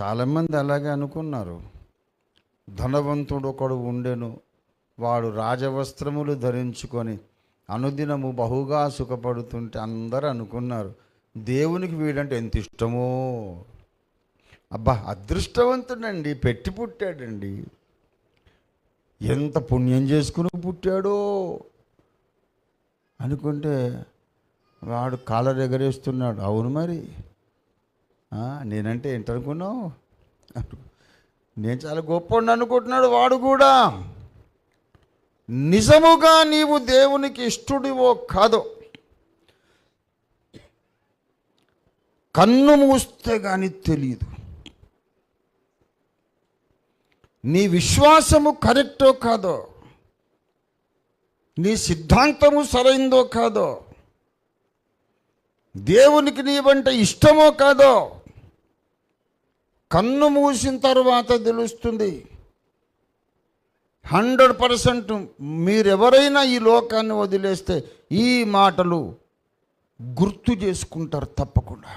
చాలామంది అలాగే అనుకున్నారు. ధనవంతుడు ఒకడు ఉండెను వాడు రాజవస్త్రములు ధరించుకొని అనుదినము బహుగా సుఖపడుతుంటే అందరూ అనుకున్నారు దేవునికి వీడంటే ఎంత ఇష్టమో. అబ్బా అదృష్టవంతుడండి పెట్టి పుట్టాడండి. ఎంత పుణ్యం చేసుకుని పుట్టాడో అనుకుంటే వాడు కాలర్ ఎగరేస్తున్నాడు అవును మరి. నేనంటే ఏంటనుకున్నావు? నేను చాలా గొప్ప అనుకుంటున్నాడు వాడు కూడా. నిజముగా నీవు దేవునికి ఇష్టడివో కాదో? కన్ను మూస్తే కానీ తెలియదు నీ విశ్వాసము కరెక్టో కాదో? నీ సిద్ధాంతము సరైందో కాదో? దేవునికి నీవంటే ఇష్టమో కాదో కన్ను మూసిన తర్వాత తెలుస్తుంది. హండ్రెడ్ పర్సెంట్ మీరెవరైనా ఈ లోకాన్ని వదిలేస్తే ఈ మాటలు గుర్తు చేసుకుంటారు తప్పకుండా.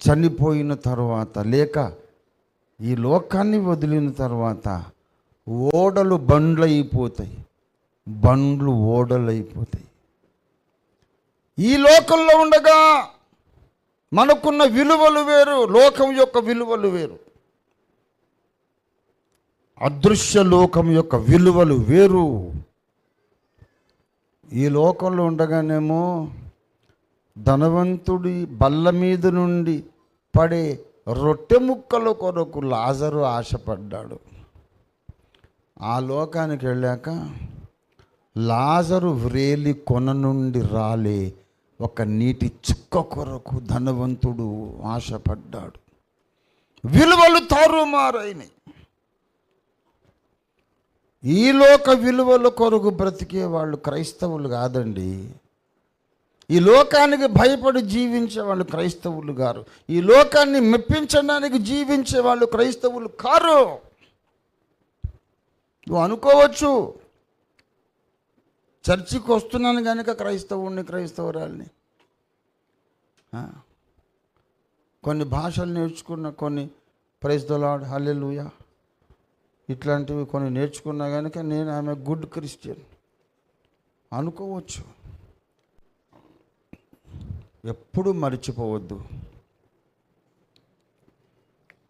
చనిపోయిన తర్వాత లేక ఈ లోకాన్ని వదిలిన తర్వాత ఓడలు బండ్లు అయిపోతాయి బండ్లు ఓడలు అయిపోతాయి ఈ లోకంలో ఉండగా మనకున్న విలువలు వేరు లోకం యొక్క విలువలు వేరు. అదృశ్య లోకం యొక్క విలువలు వేరు. ఈ లోకంలో ఉండగానేమో ధనవంతుడి బల్ల మీద నుండి పడే రొట్టె ముక్కల కొరకు లాజరు ఆశపడ్డాడు. ఆ లోకానికి వెళ్ళాక లాజరు వ్రేలి కొన నుండి రాలే ఒక నీటి చుక్క కొరకు ధనవంతుడు ఆశపడ్డాడు. విలువలు తారుమారైనవి ఈ లోక విలువల కొరకు బ్రతికే వాళ్ళు క్రైస్తవులు కాదండి. ఈ లోకానికి భయపడి జీవించే వాళ్ళు క్రైస్తవులు గారు. ఈ లోకాన్ని మెప్పించడానికి జీవించే వాళ్ళు క్రైస్తవులు కారు. నువ్వు అనుకోవచ్చు చర్చికి వస్తున్నాను కనుక క్రైస్తవుడిని క్రైస్తవురాల్ని. కొన్ని భాషలు నేర్చుకున్న కొన్ని ప్రైజ్ దొలాడ్ హల్లెలూయా. ఇట్లాంటివి కొన్ని నేర్చుకున్నా కనుక నేను ఆమె గుడ్ క్రిస్టియన్. అనుకోవచ్చు. ఎప్పుడు మర్చిపోవద్దు.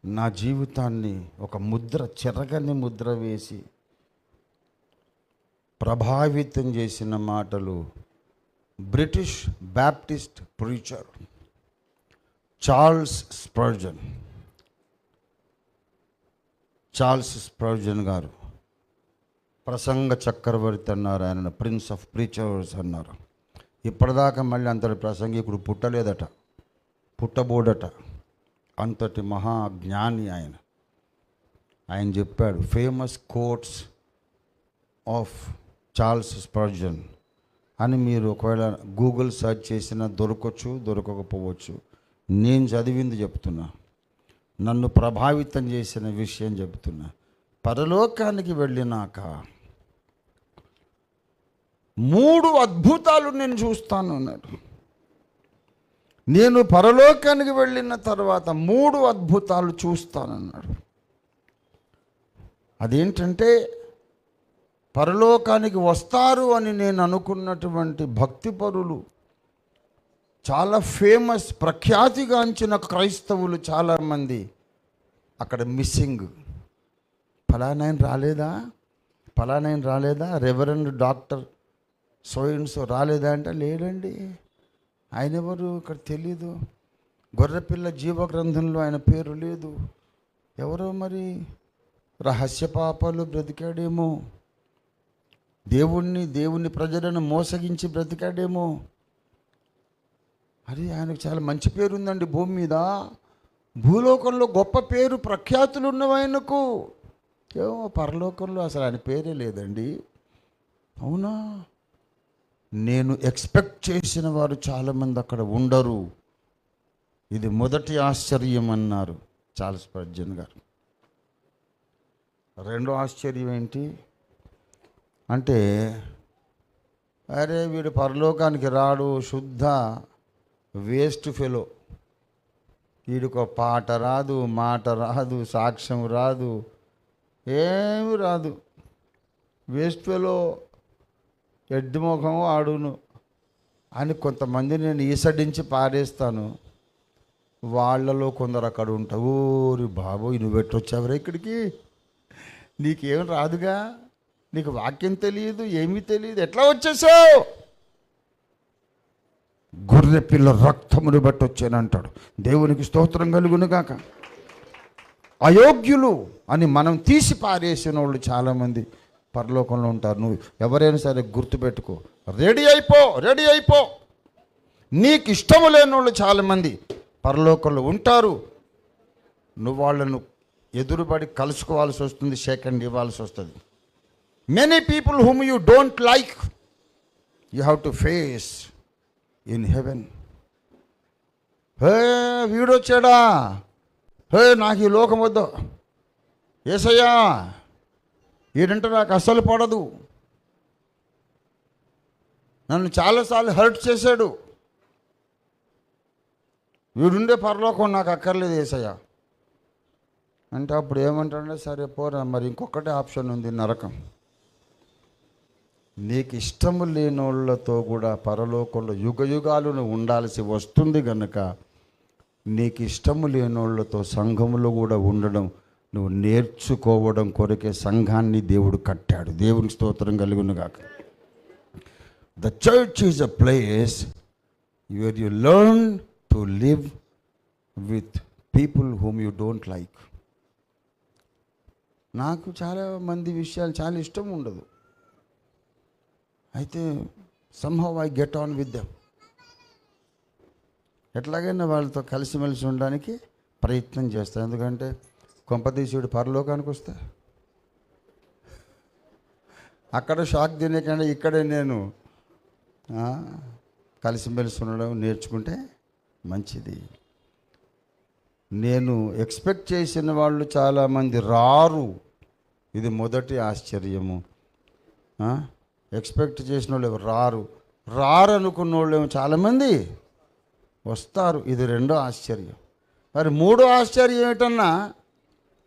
నా జీవితాన్ని ఒక ముద్ర చెరగని ముద్ర వేసి ప్రభావితం చేసిన మాటలు British Baptist preacher Charles Spurgeon. Charles Spurgeon గారు ప్రసంగ చక్రవర్తి అన్నారు ఆయన ప్రిన్స్ ఆఫ్ ప్రీచర్స్ అన్నారు. ఇప్పటిదాకా మళ్ళీ అంతటి ప్రసంగికుడు పుట్టలేదట పుట్టబోడట. అంతటి మహా జ్ఞాని ఆయన. ఆయన చెప్పాడు famous quotes of Charles Spurgeon అని మీరు ఒకవేళ గూగుల్ సెర్చ్ చేసినా దొరకవచ్చు దొరకకపోవచ్చు. నేను చదివింది చెప్తున్నా. నన్ను ప్రభావితం చేసిన విషయం చెబుతున్నా పరలోకానికి వెళ్ళినాక మూడు అద్భుతాలు నేను చూస్తాను అన్నాడు. నేను పరలోకానికి వెళ్ళిన తర్వాత మూడు అద్భుతాలు చూస్తానన్నాడు అదేంటంటే పరలోకానికి వస్తారు అని నేను అనుకున్నటువంటి భక్తిపరులు చాలా ఫేమస్ ప్రఖ్యాతిగాంచిన క్రైస్తవులు చాలామంది అక్కడ మిస్సింగ్. ఫలానాయన రాలేదా? ఫలానాయన రాలేదా? రెవరెండ్ డాక్టర్ సోయిన్స్ రాలేదా? అంటే లేడండి ఆయన ఎవరు? ఇక్కడ తెలీదు. గొర్రెపిల్ల జీవ గ్రంథంలో ఆయన పేరు లేదు. ఎవరో మరి? రహస్య పాపాలు బ్రతికాడేమో. దేవుణ్ణి దేవుని ప్రజలను మోసగించి బ్రతికాడేమో. అది ఆయనకు చాలా మంచి పేరు ఉందండి భూమి మీద. భూలోకంలో గొప్ప పేరు ప్రఖ్యాతులు ఉన్నవి ఆయనకు. ఏమో పరలోకంలో అసలు ఆయన పేరే లేదండి. అవునా? నేను ఎక్స్పెక్ట్ చేసిన వారు చాలామంది అక్కడ ఉండరు. ఇది మొదటి ఆశ్చర్యం అన్నారు చార్ల్స్ పర్జన్ గారు. రెండో ఆశ్చర్యం ఏంటి? అంటే అరే వీడు పరలోకానికి రాడు శుద్ధ వేస్ట్ ఫెలో. వీడికో పాట రాదు మాట రాదు సాక్ష్యం రాదు ఏమి రాదు. వేస్ట్ ఫెలో ఎడ్డి ఆడును అని కొంతమంది నేను ఈసడించి పారేస్తాను. వాళ్ళలో కొందరు అక్కడ ఉంటా ఓరి బాబు నువ్వు పెట్టొచ్చావురా ఇక్కడికి? నీకేం రాదుగా? నీకు వాక్యం తెలియదు ఏమీ తెలియదు ఎట్లా వచ్చేసావు? గొర్రె పిల్ల రక్తమును బట్టి వచ్చానంటాడు దేవునికి స్తోత్రం కలుగునుగాక. అయోగ్యులు అని మనం తీసి పారేసిన వాళ్ళు చాలామంది పరలోకంలో ఉంటారు. నువ్వు ఎవరైనా సరే గుర్తుపెట్టుకో రెడీ అయిపో రెడీ అయిపో. నీకు ఇష్టము లేని వాళ్ళు చాలామంది పరలోకంలో ఉంటారు. నువ్వు వాళ్ళను ఎదురుపడి కలుసుకోవాల్సి వస్తుంది సెకండ్ ఇవ్వాల్సి వస్తుంది. Many people whom you don't like you have to face in heaven hey వీడొచ్చాడా? హే నాకు ఈ లోకం వద్దు. ఏసయ్యా ఏంటంటే నాకు అస్సలు పడదు. నన్ను చాలాసార్లు హర్ట్ చేశాడు. వీడుండే పరలోకం నాకు అక్కర్లేదు ఏసయ్యా. అంటే అప్పుడు ఏమంటాడే సరే పోరా మరి ఇంకొకటే ఆప్షన్ ఉంది నరకం. నీకు ఇష్టము లేనోళ్ళతో కూడా పరలోకంలో యుగ యుగాలను ఉండాల్సి వస్తుంది గనుక నీకు ఇష్టము లేనోళ్ళతో సంఘములో కూడా ఉండడం నువ్వు నేర్చుకోవడం కొరకే సంఘాన్ని దేవుడు కట్టాడు. దేవునికి స్తోత్రం కలుగును గాక. The church is a place your you learn to live with people whom you don't like నాకు చాలా మంది విషయాలు చాలా ఇష్టం ఉండదు. అయితే somehow I get on with them ఎట్లాగైనా వాళ్ళతో కలిసిమెలిసి ఉండడానికి ప్రయత్నం చేస్తాను ఎందుకంటే కొంపదీశుడు పరలోకానికి వస్తే. అక్కడ షాక్ తినేకంటే ఇక్కడే నేను కలిసిమెలిసి ఉండడం నేర్చుకుంటే మంచిది. నేను ఎక్స్పెక్ట్ చేసిన వాళ్ళు చాలామంది రారు. ఇది మొదటి ఆశ్చర్యము. ఎక్స్పెక్ట్ చేసిన వాళ్ళు ఎవరు? రారు. రారు అనుకున్న వాళ్ళు ఏమో చాలామంది వస్తారు. ఇది రెండో ఆశ్చర్యం. మరి మూడో ఆశ్చర్యం ఏమిటన్నా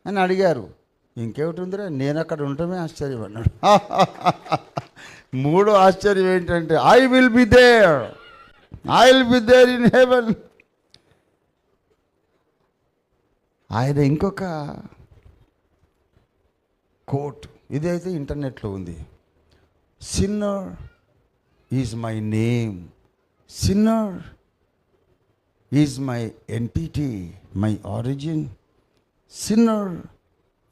అని అడిగారు. ఇంకేమిటి ఉందిరా? నేను అక్కడ ఉండటమే ఆశ్చర్యం అన్నాడు. మూడో ఆశ్చర్యం ఏంటంటే I will be there I will be there in heaven ఆయన ఇంకొక కోట్. ఇదైతే ఇంటర్నెట్లో ఉంది. Sinner is my name sinner is my entity my origin sinner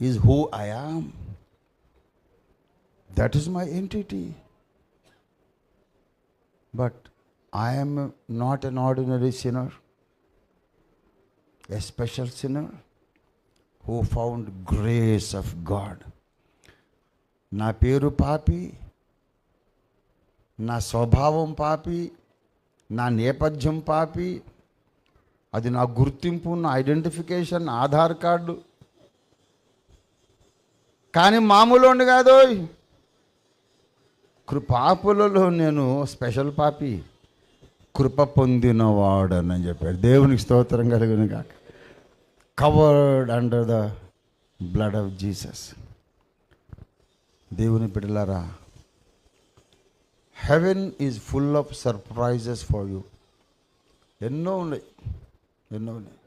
is who I am that is my entity but I am not an ordinary sinner a special sinner who found grace of God. నా పేరు పాపి నా స్వభావం పాపి నా నేపథ్యం పాపి అది నా గుర్తింపు నా ఐడెంటిఫికేషన్ ఆధార్ కార్డు. కానీ మామూలు కాదు కృపాపులలో నేను స్పెషల్ పాపి కృప పొందినవాడని చెప్పాడు. దేవునికి స్తోత్రం కలిగిన కాక covered under the blood of Jesus. దేవుని బిడ్డలారా heaven is full of surprises for you ఎన్నో ఉన్నాయి ఎన్నో ఉన్నాయి